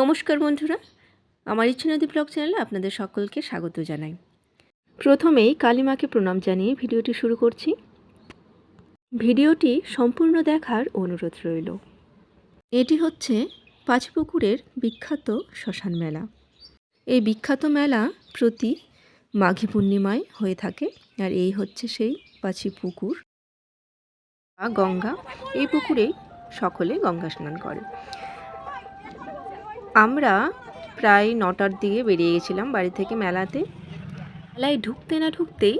নমস্কার বন্ধুরা, আমার ইচ্ছানদী ব্লগ চ্যানেলে আপনাদের সকলকে স্বাগত জানাই। প্রথমেই কালীমাকে প্রণাম জানিয়ে ভিডিওটি শুরু করছি। ভিডিওটি সম্পূর্ণ দেখার অনুরোধ রইল। এটি হচ্ছে পাঁচপুকুরের বিখ্যাত শ্মশান মেলা। এই বিখ্যাত মেলা প্রতি মাঘী পূর্ণিমায় হয়ে থাকে, আর এই হচ্ছে সেই পাঁচি পুকুর বা গঙ্গা। এই পুকুরেই সকলে গঙ্গা স্নান করে। আমরা প্রায় নটার দিকে বেরিয়ে গেছিলাম বাড়ি থেকে মেলাতে। মেলায় ঢুকতে না ঢুকতেই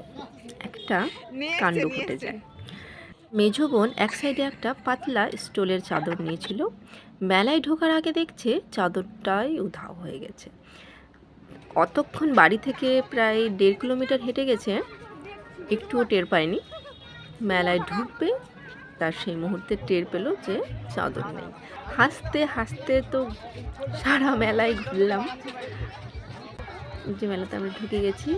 একটা কাণ্ড ঘটে যায়। মেঝো বোন এক সাইডে একটা পাতলা স্টোলের চাদর নিয়েছিল। মেলায় ঢোকার আগে দেখছে চাদরটাই উধাও হয়ে গেছে। অতক্ষণ বাড়ি থেকে প্রায় দেড় কিলোমিটার হেঁটে গেছে। একটুও টের পায়নি। মেলায় ঢুকবে তার সেই মুহূর্তে টের পেল যে চাদর নেই। হাসতে হাসতে তো সারা মেলায় ঘুরলাম। যে মেলাতে আমরা ঢুকে গেছি,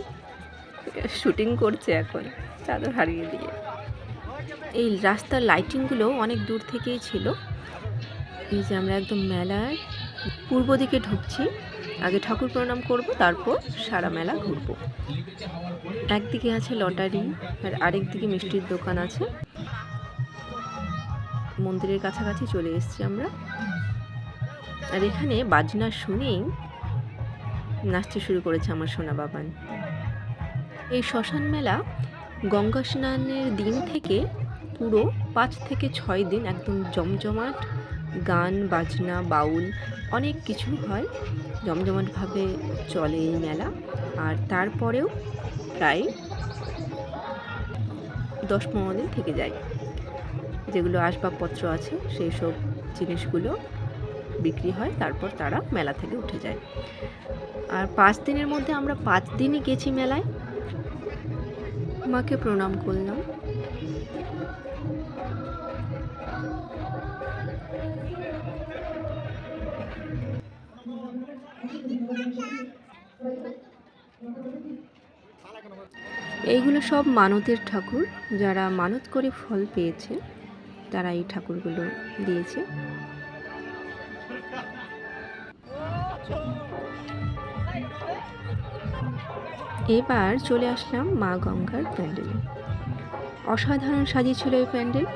শুটিং করছে এখন চাদর হারিয়ে দিয়ে। এই রাস্তার লাইটিংগুলো অনেক দূর থেকেই ছিল। এই যে আমরা একদম মেলার পূর্ব দিকে ঢুকছি, আগে ঠাকুর প্রণাম করব, তারপর সারা মেলা ঘুরবো। একদিকে আছে লটারি, আর আরেক দিকে মিষ্টির দোকান আছে। মন্দিরের কাছাকাছি চলে এসেছি আমরা। আর এখানে বাজনা শুনেই নাচতে শুরু করেছে আমার সোনা বাবান। এই শ্মশান মেলা গঙ্গা স্নানের দিন থেকে পুরো পাঁচ থেকে ছয় দিন একদম জমজমাট গান, বাজনা, বাউল অনেক কিছু হয়। জমজমাটভাবে চলে এই মেলা। আর তারপরেও প্রায় দশ পনেরো দিন থেকে যায়। যেগুলো আসবাবপত্র আছে সেই সব জিনিসগুলো বিক্রি হয়, তারপর তারা মেলা থেকে উঠে যায়। আর পাঁচ দিনের মধ্যে আমরা পাঁচ দিনই গেছি মেলায়। মাকে প্রণাম করলাম। এইগুলো সব মানতের ঠাকুর, যারা মানত করে ফল পেয়েছে। তারা এই ঠাকুরগুলো দিয়েছে। এবার চলে আসলাম মা গঙ্গার প্যান্ডেলে। অসাধারণ সাজিয়েছিল এই প্যান্ডেল।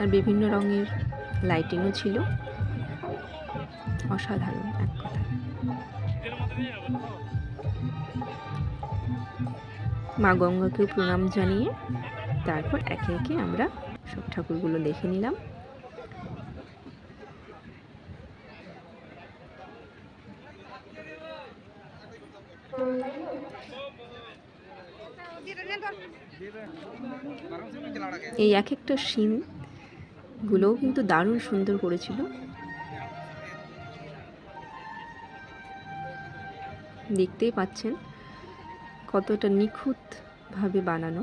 আর বিভিন্ন রঙের লাইটিংও ছিল। অসাধারণ এক কথা মা গঙ্গাকে প্রণাম জানিয়ে তারপর একে একে আমরা সব ঠাকুরগুলো দেখে নিলাম। এই এক একটা সিন গুলোও কিন্তু দারুণ সুন্দর করেছিল। দেখতেই পাচ্ছেন কতটা নিখুঁতভাবে বানানো।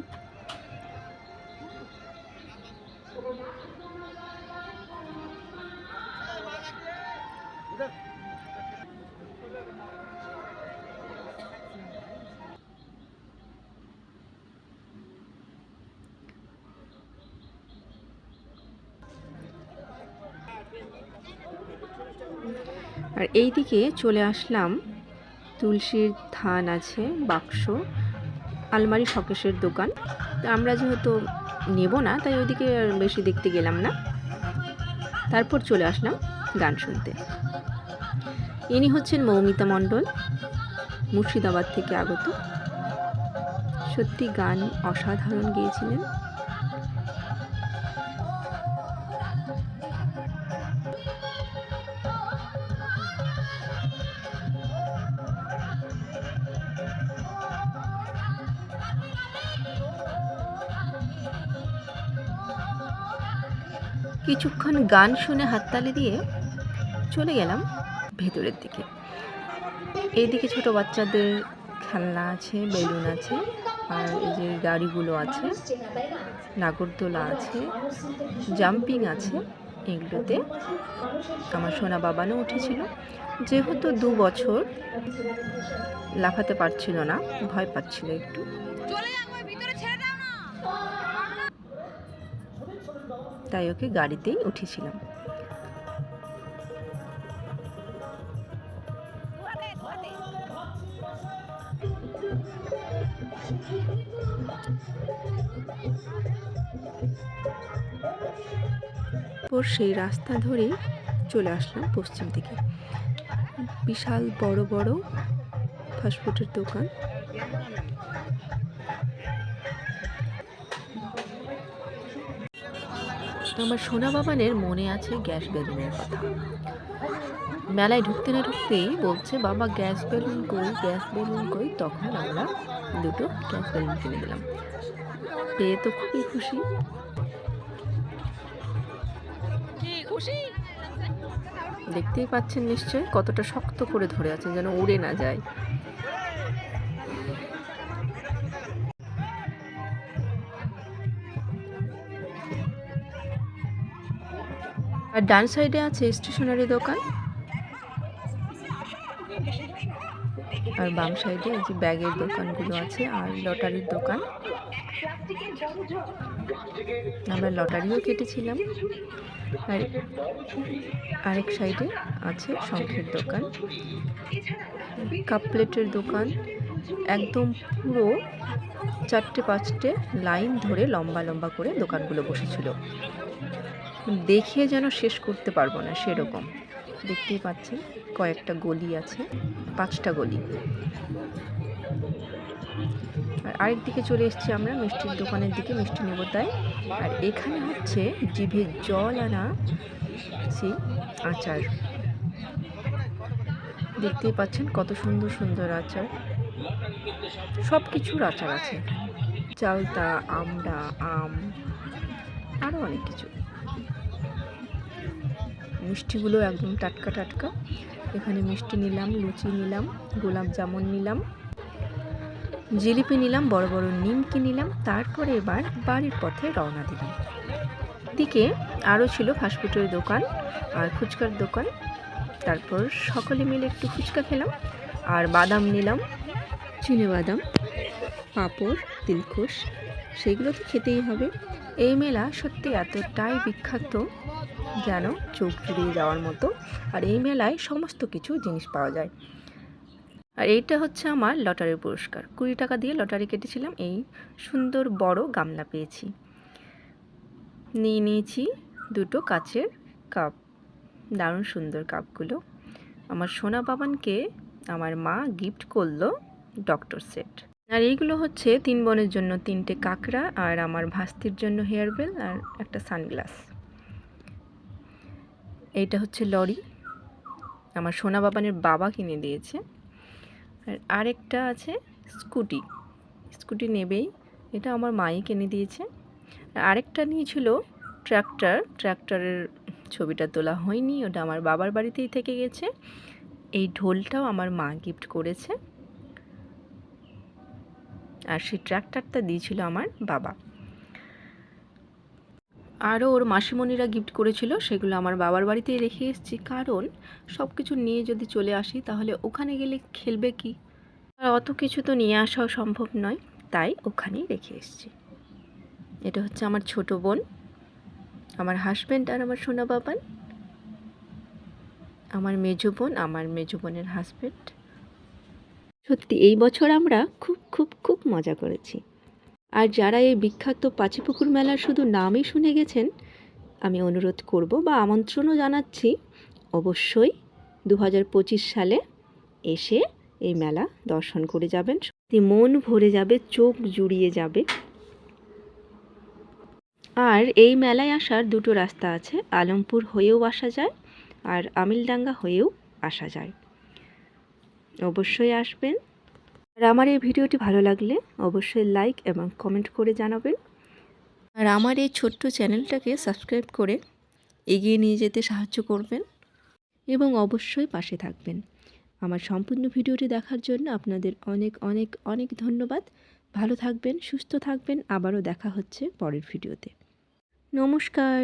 আর এই দিকে চলে আসলাম। তুলসীর থান আছে, বাক্স, আলমারি শকেশের দোকান। তো আমরা যেহেতু নেব না, তাই ওইদিকে বেশি দেখতে গেলাম না। তারপর চলে আসলাম গান শুনতে। ইনি হচ্ছেন মৌমিতা মণ্ডল, মুর্শিদাবাদ থেকে আগত। সত্যি গান অসাধারণ গিয়েছিলেন। কিছুক্ষণ গান শুনে হাততালি দিয়ে চলে গেলাম ভেতরের দিকে। এইদিকে ছোট বাচ্চাদের খেলনা আছে, বেলুন আছে, আর এই যে গাড়িগুলো আছে, নাগরদোলা আছে, জাম্পিং আছে, এগুলোতে আমার সোনা বাবানও উঠেছিল। যেহেতু দু বছর লাফাতে পারছিল না, ভয় পাচ্ছিল একটু। তাই ওকে গাড়িতেই উঠেছিলাম তারপর সেই রাস্তা ধরেই চলে আসলাম পশ্চিম দিকে। বিশাল বড় বড় ফাস্টফুডের দোকান। আমার সোনা বাবানের মনে আছে গ্যাস বেলুনের কথা। মেলায় ঢুকতে না ঢুকতেই বলছে বাবা গ্যাস বেলুন কই গ্যাস বেলুন কই? তখন আমরা দুটো গ্যাস বেলুন কিনে দিলাম। পেয়ে তো খুবই খুশি। দেখতেই পাচ্ছেন নিশ্চয় কতটা শক্ত করে ধরে আছে যেন উড়ে না যায়। আর ডান সাইডে আছে স্টেশনারি দোকান। আর বাম সাইডে এই যে ব্যাগের দোকানগুলো আছে আর লটারির দোকান। আমরা লটারিও কেটেছিলাম। আর আরেক সাইডে আছে শঙ্খের দোকান। কাপ প্লেটের দোকান। একদম পুরো চারটে পাঁচটে লাইন ধরে লম্বা লম্বা করে দোকানগুলো বসেছিল। দেখে যেন শেষ করতে পারব না সেরকম। দেখতেই পাচ্ছেন, কয়েকটা গলি আছে, পাঁচটা গলি। আর আরেক দিকে চলে এসেছি আমরা মিষ্টির দোকানের দিকে, মিষ্টি নেব তাই। আর এখানে হচ্ছে জিভে জল আনা সেই আচার। দেখতেই পাচ্ছেন কত সুন্দর সুন্দর আচার। সব কিছুর আচার আছে। চালতা, আমড়া, আম আরও অনেক কিছু। মিষ্টিগুলো একদম টাটকা টাটকা। এখানে মিষ্টি নিলাম, লুচি নিলাম, গোলাপ জামুন নিলাম, জিলিপি নিলাম, বড় বড় নিমকি নিলাম, তারপরে এবার বাড়ির পথে রওনা দিলাম। দিকে আরও ছিল ফাস্টফুডের দোকান আর ফুচকার দোকান। তারপর সকলে মিলে একটু ফুচকা খেলাম আর বাদাম নিলাম, চিনে বাদাম, পাঁপড় দিলখোশ সেগুলো তো খেতেই হবে। এই মেলা সত্যি এতটাই বিখ্যাত যেন চোখ জুড়িয়ে যাওয়ার মতো। আর এই মেলায় সমস্ত কিছু জিনিস পাওয়া যায়। আর এইটা হচ্ছে আমার লটারির পুরস্কার। কুড়ি টাকা দিয়ে লটারি কেটেছিলাম। এই সুন্দর বড় গামলা পেয়েছি। নিয়ে নিয়েছি দুটো কাচের কাপ। দারুণ সুন্দর কাপগুলো। আমার সোনা বাবানকে আমার মা গিফট করল ডক্টর সেট। আর এইগুলো হচ্ছে তিন বোনের জন্য তিনটে কাঁকড়া আর আমার ভাস্তির জন্য হেয়ার বেল আর একটা সানগ্লাস। এইটা হচ্ছে লরি। আমার সোনা বাবানের বাবা কিনে দিয়েছে। আর আরেকটা আছে স্কুটি। স্কুটি নেবেই, এটা আমার মাই কিনে দিয়েছে। আর আরেকটা নিয়েছিল ট্র্যাক্টর। ট্র্যাক্টরের ছবিটা তোলা হয়নি, ওটা আমার বাবার বাড়িতেই থেকে গেছে। এই ঢোলটাও আমার মা গিফট করেছে। আর সেই ট্র্যাক্টরটা দিয়েছিল আমার বাবা। আরও ওর মাসিমণিরা গিফট করেছিল, সেগুলো আমার বাবার বাড়িতেই রেখে এসেছি। কারণ সব কিছু নিয়ে যদি চলে আসি, তাহলে ওখানে গেলে খেলবে কি? আর অত কিছু তো নিয়ে আসাও সম্ভব নয়, তাই ওখানেই রেখে এসেছি। এটা হচ্ছে আমার ছোট বোন, আমার হাজব্যান্ড আর আমার সোনা বাবান, আমার মেজো বোন, আমার মেজো বোনের হাজব্যান্ড সত্যি, এই বছর আমরা খুব খুব খুব মজা করেছি। আর যারা এই বিখ্যাত পাচিপুকুর মেলার শুধু নামই শুনে গেছেন, আমি অনুরোধ করব বা আমন্ত্রণও জানাচ্ছি, অবশ্যই দু হাজার পঁচিশ সালে এসে এই মেলা দর্শন করে যাবেন। মন ভরে যাবে, চোখ জুড়িয়ে যাবে। আর এই মেলায় আসার দুটো রাস্তা আছে, আলমপুর হয়েও আসা যায় আর আমিলডাঙ্গা হয়েও আসা যায়। অবশ্যই আসবেন। আর আমার এই ভিডিওটি ভালো লাগলে অবশ্যই লাইক এবং কমেন্ট করে জানাবেন। আর আমার এই ছোট্ট চ্যানেলটাকে সাবস্ক্রাইব করে এগিয়ে নিয়ে যেতে সাহায্য করবেন এবং অবশ্যই পাশে থাকবেন। আমার সম্পূর্ণ ভিডিওটি দেখার জন্য আপনাদের অনেক অনেক অনেক ধন্যবাদ। ভালো থাকবেন, সুস্থ থাকবেন। আবারও দেখা হচ্ছে পরের ভিডিওতে। নমস্কার।